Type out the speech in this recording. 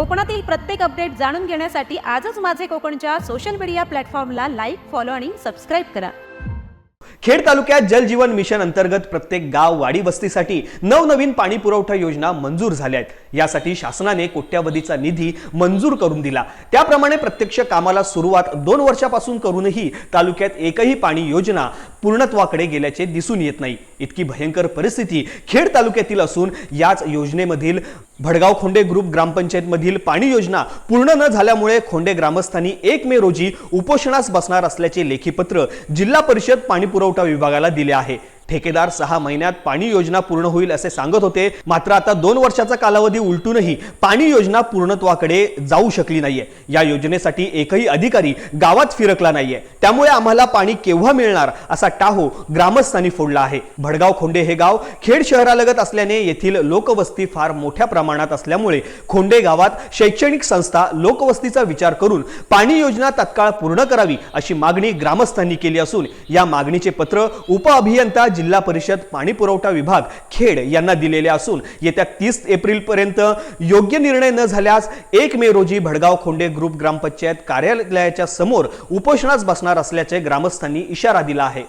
कोकणातील प्रत्येक अपडेट जाणून घेण्यासाठी आजच माझे कोकणच्या सोशल मीडिया प्लॅटफॉर्मला लाईक फॉलो आणि सबस्क्राईब करा. खेड तालुक्यात जल जीवन मिशन अंतर्गत प्रत्येक गाव वाडी वस्तीसाठी नवनवीन पाणी पुरवठा योजना मंजूर झाल्या आहेत यासाठी शासनाने कोट्यावधीचा निधी मंजूर करून दिला. त्याप्रमाणे प्रत्यक्ष कामाला सुरुवात दोन वर्षापासून करूनही तालुक्यात एकही पाणी योजना पूर्णत्वाकडे गेल्याचे दिसून येत नाही. इतकी भयंकर परिस्थिती खेड तालुक्यातील असून याच योजनेमधील भडगाव खोंडे ग्रुप ग्रामपंचायतमधील पाणी योजना पूर्ण न झाल्यामुळे खोंडे ग्रामस्थांनी एक मे रोजी उपोषणास बसणार असल्याचे लेखीपत्र जिल्हा परिषद पाणी पुरवठा विभागाला दिले आहे. ठेकेदार सहा महिन्यात पाणी योजना पूर्ण होईल असे सांगत होते. मात्र आता दोन वर्षाचा कालावधी उलटूनही पाणी योजना पूर्णत्वाकडे जाऊ शकली नाहीये. या योजनेसाठी एकही अधिकारी गावात फिरकला नाहीये. त्यामुळे आम्हाला पाणी केव्हा मिळणार असा टाहो ग्रामस्थांनी फोडला आहे. भडगाव खोंडे हे गाव खेड शहरालगत असल्याने येथील लोकवस्ती फार मोठ्या प्रमाणात असल्यामुळे खोंडे गावात शैक्षणिक संस्था लोकवस्तीचा विचार करून पाणी योजना तत्काळ पूर्ण करावी अशी मागणी ग्रामस्थांनी केली असून या मागणीचे पत्र उपअभियंता जिल्हा परिषद पाणी पुरवठा विभाग खेड यांना दिलेले असून येत्या तीस एप्रिल पर्यंत योग्य निर्णय न झाल्यास एक मे रोजी भडगाव खोंडे ग्रुप ग्रामपंचायत कार्यालयाच्या समोर उपोषणास बसणार असल्याचे ग्रामस्थांनी इशारा दिला आहे.